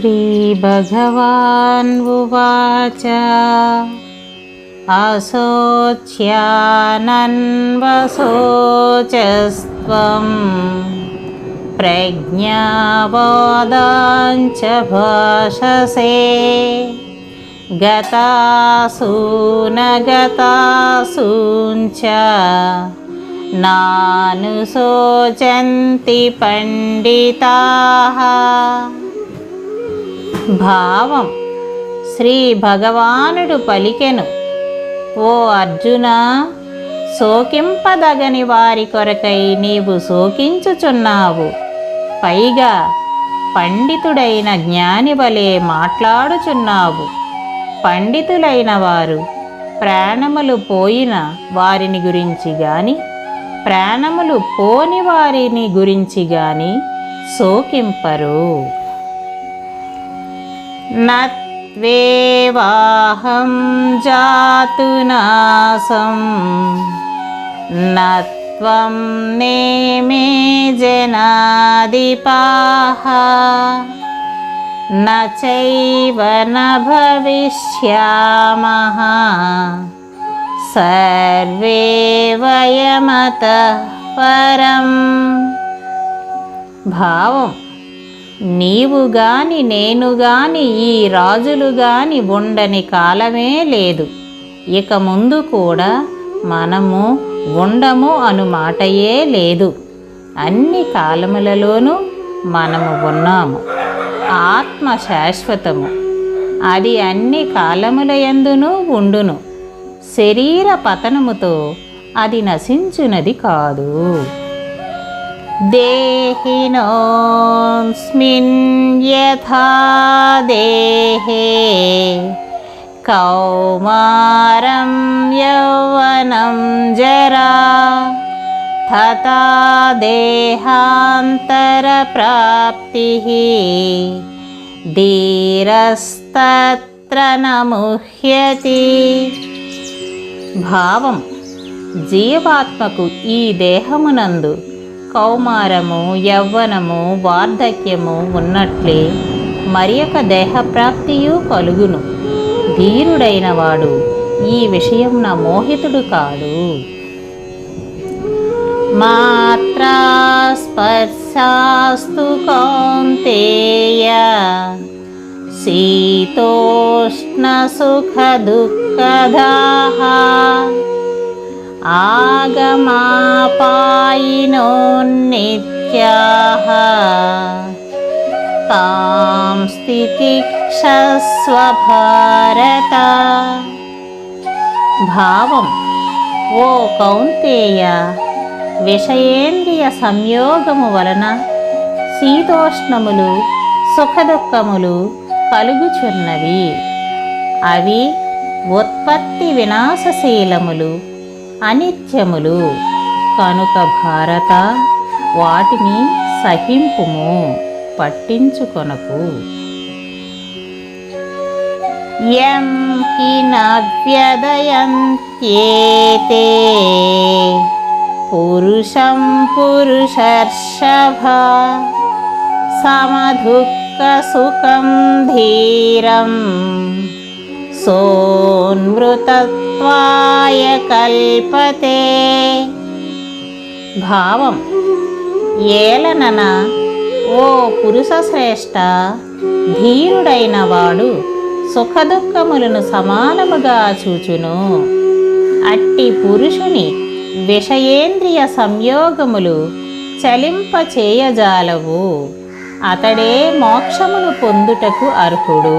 श्रीभगवान् उवाच असोच्यानन्वसोचस्त्वं प्रज्ञावादाञ्च भाषसे। न गतासु च पण्डिताः। భావం శ్రీ భగవానుడు పలికెను. ఓ అర్జున శోకింపదగని వారి కొరకై నీవు శోకించుచున్నావు. పైగా పండితుడైన జ్ఞాని వలె మాట్లాడుచున్నావు. పండితులైన వారు ప్రాణములు పోయిన వారిని గురించి గాని ప్రాణములు పోని వారిని గురించి గాని శోకింపరు. न त्वेवाहं जातु नासं। न त्वं नेमे जनादिपाः। न चैव न भविष्यामः। सर्वे वयमतः परं भावम्। నీవు గాని నేను గాని ఈ రాజులు గాని ఉండని కాలమే లేదు. ఇక ముందు కూడా మనము ఉండము అను మాటయే లేదు. అన్ని కాలములలోనూ మనము ఉన్నాము. ఆత్మ శాశ్వతము. అది అన్ని కాలముల ఎందునూ ఉండును. శరీర పతనముతో అది నశించునది కాదు. దేహినోస్మిన్ యథా దేహే కౌమారం యౌవనం జరా తథా దేహాంతరప్రాప్తిः ధీరస్తత్ర నముహ్యతి. భావం జీవాత్మకు ఈ దేహమునందు కౌమారము యవ్వనము వార్ధక్యము ఉన్నట్లే మరి ఒక దేహప్రాప్తియు కలుగును. ధీరుడైన వాడు ఈ విషయంన మోహితుడు కాడు. మాత్రా స్పర్శాస్తు కౌంతేయ శీతోష్ణ సుఖ దుఃఖదాః ఆగమాపాయినోన్నిత్యాహ తాం స్థితిక్షస్వ భారత భావం ఓ కౌంతేయ విషయేంద్రియ సంయోగము వలన శీతోష్ణములు సుఖదుఖములు కలుగుచున్నవి అవి ఉత్పత్తి వినాశశీలములు అనిత్యములు. కనుక భారత వాటిని సహింపుము పట్టించుకొనకు. యం హి పురుషం పురుషర్షభ. సమదుఃఖసుఖం ధీరం. సోన్మృతత్వాయ కల్పతే భావం ఏలనన ఓ పురుషశ్రేష్ట ధీరుడైన వాడు సుఖదుఖములను సమానముగా చూచును। అట్టి పురుషుని విషయేంద్రియ సంయోగములు చలింపచేయజాలవు అతడే మోక్షమును పొందుటకు అర్హుడు.